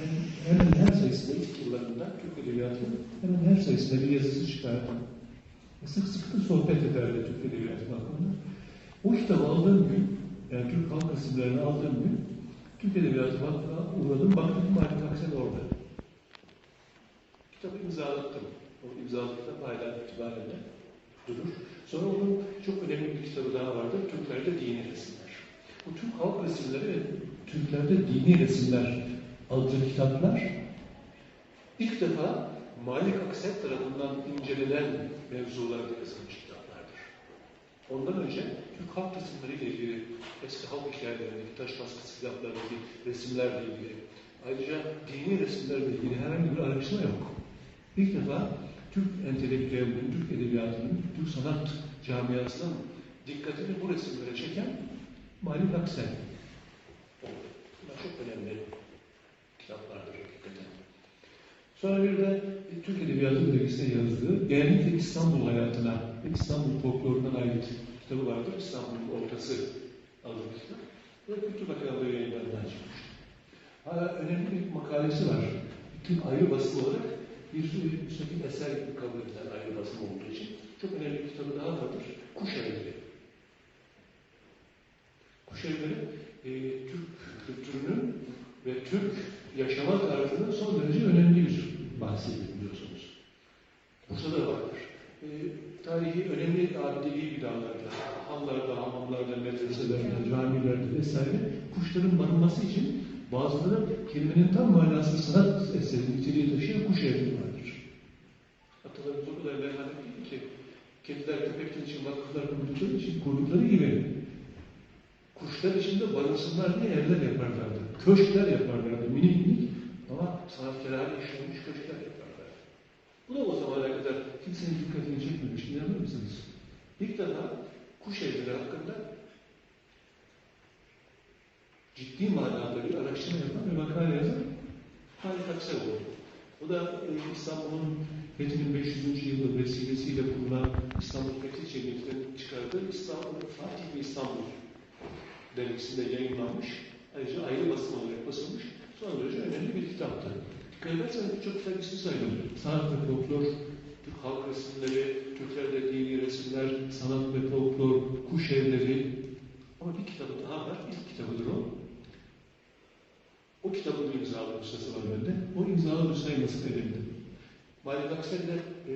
Hem, hemen her sayısında ilk yıllarında Türk Edebiyatı'nın hemen her sayısında bir yazısı çıkardı. Ve sık sık da sohbet ederdi Türk Edebiyatı hakkında. O kitabı aldığım gün, yani Türk Halk Resimlerini aldığım gün, Türk Edebiyatı Vakfı'na uğradım, baktım Malik Aksel orada. Kitabı imzalattım. O imzalı kitap hala itibaren de durur. Sonra onun çok önemli bir kitabı daha vardır. Türklerde Dini Resimler. Bu Türk halk resimleri Türklerde dini resimler adlı kitaplar ilk defa Malik Aksel tarafından incelenen mevzularda yazılmış kitaplardır. Ondan önce Türk halk resimleriyle ilgili eski halk hikayelerindeki taş baskısı kitaplarındaki resimlerle ilgili ayrıca dini resimlerle ilgili herhangi bir araştırma yok. İlk defa Türk entelektüelinin, Türk edebiyatının, Türk sanat camiasının dikkatini bu resimlere çeken Malik Aksel oldu. Bunlar çok önemli kitaplardır. Sonra bir de Türk Edebiyatı Dergisi'ne yazdığı genellikle İstanbul hayatına ve İstanbul folkloruna ait kitabı vardır. İstanbul'un Ortası adlı kitap. Da Kültür Bakanlığı yayınlarından çıkmış. Hala önemli bir makalesi var. Bütün ayrı basın olarak bir müstakil eser kabul edilen ayrı basın olduğu için çok önemli bir kitabı daha vardır. Kuş Evleri. Kuş Evleri e, Türk kültürünün ve Türk yaşama tarzının son derece önemli bir bahsediyor biliyorsunuz. Bursa'da vardır. E, tarihi önemli abideli binalarda, hanlarda, hamamlarda, medreselerde, camilerde vesaire kuşların barınması için bazıları kelimenin tam manası sanat eseri niteliği taşıyan kuş evleri vardır. Atalarımız o kadar merhamet değil ki kediler köpekler için vakıflar kurdukları için kurdukları gibi kuşlar için de barınsınlar diye evler yaparlardı. Köşkler yaparlardı minik minik ama sanatkarane işlenmiş köşkler yaparlardı. Bu da o zamana kadar kimsenin dikkatini çekmemiş. İnanır mısınız? İlk defa kuş evleri hakkında ciddi manada bir araştırma yapan ve makale yazan Halit Aksel oldu. O da e, İstanbul'un Fethi'nin 500. yılı vesilesiyle kurulan İstanbul Fethi Cemiyeti'nin çıkardığı İstanbul, Fatih ve İstanbul dergisinde yayınlanmış. Ayrıca ayrı basın olarak basılmış. Son derece önemli bir kitaptı. Dikkat ederseniz birçok kitap ismi sayılır. Sanat ve folklor, Türk halk resimleri, Türklerde dini resimler, sanat ve folklor, kuş evleri. Ama bir kitabı daha var. İlk kitabıdır o. O kitabın imzalı nüshası var bende. O imzalı nüshayı nasip edildi. Malik Aksel de e,